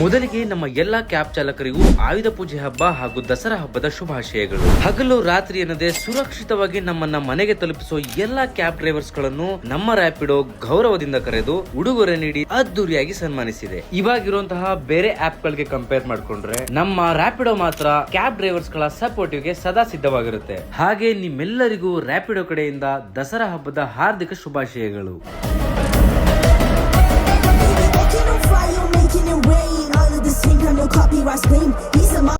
ಮೊದಲಿಗೆ ನಮ್ಮ ಎಲ್ಲಾ ಕ್ಯಾಬ್ ಚಾಲಕರಿಗೂ ಆಯುಧ ಪೂಜೆ ಹಬ್ಬ ಹಾಗೂ ದಸರಾ ಹಬ್ಬದ ಶುಭಾಶಯಗಳು. ಹಗಲು ರಾತ್ರಿ ಎನ್ನದೆ ಸುರಕ್ಷಿತವಾಗಿ ನಮ್ಮನ್ನ ಮನೆಗೆ ತಲುಪಿಸುವ ಎಲ್ಲಾ ಕ್ಯಾಬ್ ಡ್ರೈವರ್ಸ್ಗಳನ್ನು ನಮ್ಮ ರ್ಯಾಪಿಡೋ ಗೌರವದಿಂದ ಕರೆದು ಉಡುಗೊರೆ ನೀಡಿ ಅದ್ದೂರಿಯಾಗಿ ಸನ್ಮಾನಿಸಿದೆ. ಇವಾಗಿರುವಂತಹ ಬೇರೆ ಆಪ್ ಗಳಿಗೆ ಕಂಪೇರ್ ಮಾಡಿಕೊಂಡ್ರೆ ನಮ್ಮ ರ್ಯಾಪಿಡೋ ಮಾತ್ರ ಕ್ಯಾಬ್ ಡ್ರೈವರ್ಸ್ಗಳ ಸಪೋರ್ಟಿವ್ಗೆ ಸದಾ ಸಿದ್ಧವಾಗಿರುತ್ತೆ. ಹಾಗೆ ನಿಮ್ಮೆಲ್ಲರಿಗೂ ರ್ಯಾಪಿಡೋ ಕಡೆಯಿಂದ ದಸರಾ ಹಬ್ಬದ ಹಾರ್ದಿಕ ಶುಭಾಶಯಗಳು. copyright scream. He's a